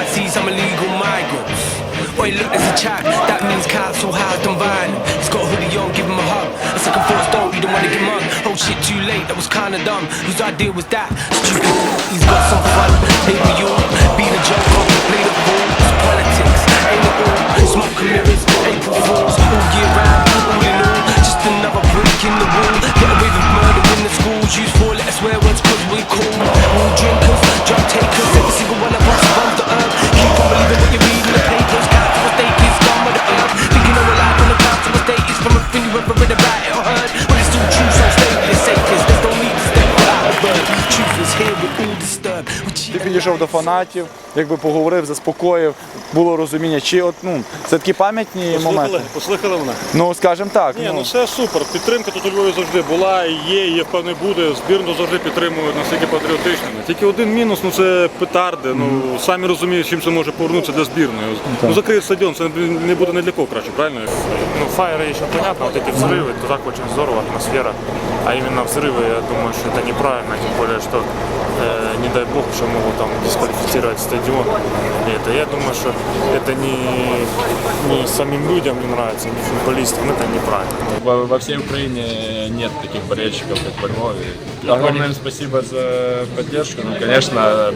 I see some illegal migrants. Oi, look, there's a chap. That means council housed and violent. He's got a hoodie on, give him a hug. A second thoughts don't, you don't wanna get mugged. Oh shit, too late, that was kinda dumb. Whose idea was that? Stupid. He's got some fun. Maybe you'll be the joker, play the fool. Politics, ain't it all? Smoke mirrors, April Fools, all year round, all in all. Just another brick in the wall. cool. We'll drink and fudge, I'll take a підійшов до фанатів, якби поговорив, заспокоїв, було розуміння. Чи от ну це такі пам'ятні моменти? Послухали, послухали мене? Ну скажімо так. Ні, ну все супер. Підтримка тут у Львові завжди була, і є, і є, впевнений буде. Збірну завжди підтримують настільки патріотичними. Тільки один мінус, ну це петарди. Ну самі розуміють, чим це може повернутися для збірної. Ну закриють стадіон, це не буде не для кого краще, правильно? Ну, фаеры еще понятно, вот эти взрывы, это так очень здорово, атмосфера. А именно взрывы, я думаю, что это неправильно, тем более, что, э, не дай бог, что могут там дисквалифицировать стадион. Это, я думаю, что это не, не самим людям не нравится, не футболистам, это неправильно. Во, во всей Украине нет таких болельщиков, как во Львове. Огромное им спасибо за поддержку. Ну, конечно,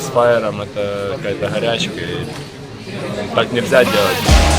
с Фаером это какая-то горячка. И так нельзя делать.